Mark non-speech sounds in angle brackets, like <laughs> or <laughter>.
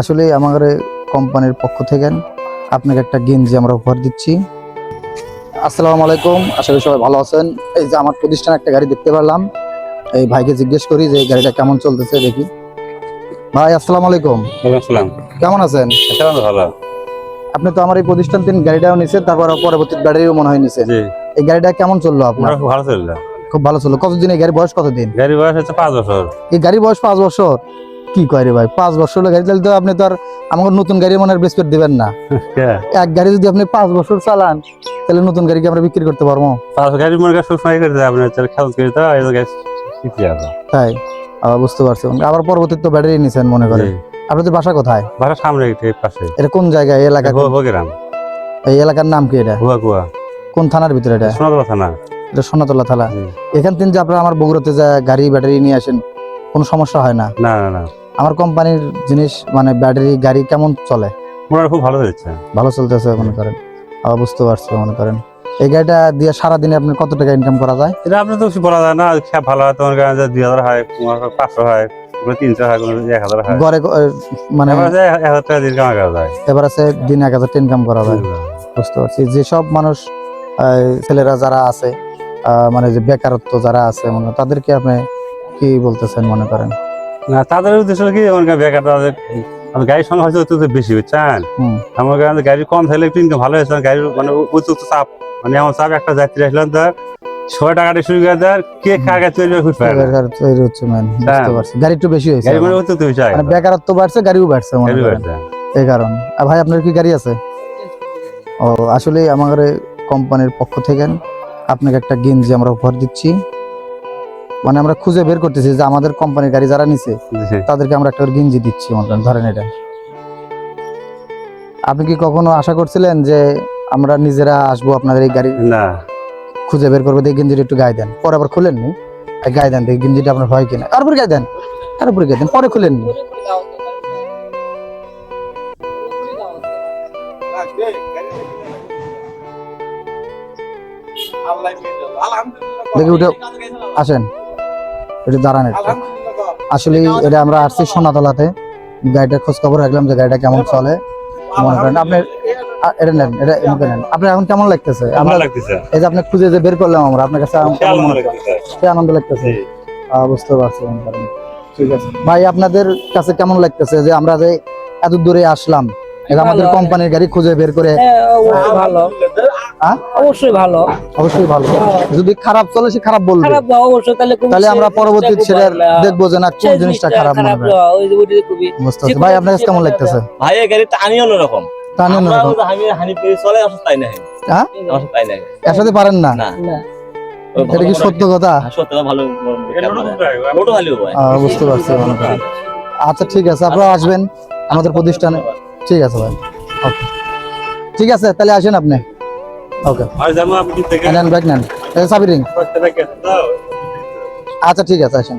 আসলে আমাদের কোম্পানির পক্ষ থেকে আপনাকে একটা গেঞ্জি আমরা উপহার দিচ্ছি। আসসালামু আলাইকুম আশা করি সবাই ভালো আছেন। এই যে আমার প্রতিষ্ঠানে একটা গাড়ি দেখতে পারলাম। এই ভাইকে জিজ্ঞেস করি যে গাড়িটা কেমন চলতেছে দেখি। ভাই আসসালামু আলাইকুম। কেমন আছেন? ভালো। আপনি তো আমার এই প্রতিষ্ঠান তিন গাড়িটাও নিছেন তারপর পরবর্তী ব্যাটারিও মনে হয় নিছেন। এই গাড়িটা কেমন চলল আপনার? খুব ভালো চলল। খুব ভালো চলল। কতদিন এই গাড়ি বয়স কতদিন? গাড়ি বয়স হচ্ছে পাঁচ বছর। এই গাড়ি বয়স পাঁচ বছর। কি করে ভাই? পাঁচ বছর গাড়ি চালিয়ে তো আপনি তো আর আমাকে নতুন গাড়ি মনে হয় বেসপেট দিবেন না। <laughs> এক গাড়ি যদি আপনি পাঁচ বছর চালান তাহলে নতুন গাড়ি কি আমরা বিক্রি করতে পারব? পাঁচ গাড়ি মনে করেন সবসময় করে দেয় আপনার খেয়াল করে তাই? আবার বুঝতে পারছি। আবার পরবর্তীতে তো ব্যাটারি নিছেন মনে করেন। আপনাদের বাসা কোথায়? বাসা সামনে পাশে। এটা কোন জায়গায় এলাকা? এই এলাকার নাম কি এটা? ভুয়া কুয়া কোন থানার ভিতরে এটা? সোনাতলা থানা। এটা সোনাতলা থানা। এখান থেকে যে আপনারা আমার বগুড়াতে যা গাড়ি ব্যাটারি নিয়ে আসেন কোনো সমস্যা হয় না? না না না। আমার কোম্পানির জিনিস মানে ব্যাটারি গাড়ি কেমন চলে? খুব ভালো চলছে। ভালো চলতেছে মনে করেন। আবার বুঝতে পারছি মনে করেন। এই গাড়িটা দিয়ে সারাদিনে আপনি কত টাকা ইনকাম করা যায়? এটা আপনার তো কিছু বলা যায় না খেয়া ভালো হয় তোমার কাছে দুই হাজার হয় পাঁচশো হয় কোনো তিনশো হয় এক হাজার হয়। গড়ে মানে এবার এক হাজার টাকা দিন করা যায়। এবার আছে দিন এক হাজার ইনকাম করা যায়। বুঝতে পারছি। যেসব মানুষ ছেলেরা যারা আছে আহ, মানে যে বেকারত্ব যারা আছে মনে তাদেরকে আপনি কি বলতেছেন মনে করেন? না তাদের উদ্দেশ্য কি? আমার বেকার তাদের আমার গাড়ির সঙ্গে হয়তো একটু বেশি বুঝছেন? আমার গাড়ি কম থাকলে একটু ইনকাম ভালো হয়েছে গাড়ির মানে উপযুক্ত চাপ। মানে এমন চাপ একটা যাত্রী আসলাম তার ছয় টাকাটা শুরু করে দেয় কে কার কাছে তৈরি। বেকার তৈরি হচ্ছে ম্যান গাড়ি একটু বেশি হয়েছে গাড়ি মানে উত্তর চাই মানে বেকারত্ব বাড়ছে গাড়িও বাড়ছে মনে গাড়ি বাড়ছে। এই কারণ। আর ভাই আপনার কি গাড়ি আছে? ও আসলে আমাদের কোম্পানির পক্ষ থেকে আপনাকে একটা গেঞ্জি আমরা উপহার দিচ্ছি। মানে আমরা খুঁজে বের করতেছি যে আমাদের কোম্পানির গাড়ি যারা নিছে তাদেরকে আমরা একটা গেঞ্জি দিচ্ছি ধরেন এটা। আপনি কি কখনো আশা করছিলেন যে আমরা নিজেরা আসব আপনাদের এই গাড়ি না। খুঁজে বের করব দেখি গেঞ্জিটা একটু গায়ে দেন। পরে আবার খুলেননি? গায়ে দেন দেখি গেঞ্জিটা আপনার হয় কিনা। তারপরে গায়ে দেন তারপরে গায়ে দেন পরে খুলেননি? দেখি উঠে আসেন। একটু দাঁড়ান একটু আসলে এটা আমরা আসছি সোনাতলাতে। গাড়িটার খোঁজ খবর রাখলাম যে গাড়িটা কেমন চলে। মনে করেন আপনি এটা নেন এটা নেন। আপনার এখন কেমন লাগতেছে? আমরা লাগতেছে। এই যে আপনি খুঁজে যে বের করলাম আমরা আপনার কাছে কি আনন্দ লাগতেছে। বুঝতে পারছি ঠিক আছে। ভাই আপনাদের কাছে কেমন লাগতেছে যে আমরা যে এত দূরে আসলাম? এই যে আমাদের কোম্পানির গাড়ি খুঁজে বের করে হ্যাঁ ভালো? অবশ্যই ভালো। অবশ্যই ভালো। যদি খারাপ চলে সে খারাপ বলবে। খারাপ অবশ্যই। তাহলে তাহলে আমরা পরবর্তী খুব দেখব যে না কোন জিনিসটা খারাপ মনে হয় ভাই আপনার কাছে কেমন লাগতেছে? ভাই এই গাড়িটা আমি অন্যরকম। তা অন্যরকম। আমি হানি পেয়ে চলে আসো তাই না হ্যাঁ? আমার তাই না একসাথে পারেন না। এটা কি সত্য কথা? হ্যাঁ, কথা ভালো। মোটো ভালো বুঝতে পারছি আচ্ছা ঠিক আছে আপনারা আসবেন আমাদের প্রতিষ্ঠানে। ঠিক আছে ভাই। ঠিক আছে তাহলে আসেন আপনি। ওকে আর যেমন আপনি থেকে নেন। ব্যাগ নেন আচ্ছা ঠিক আছে আসেন।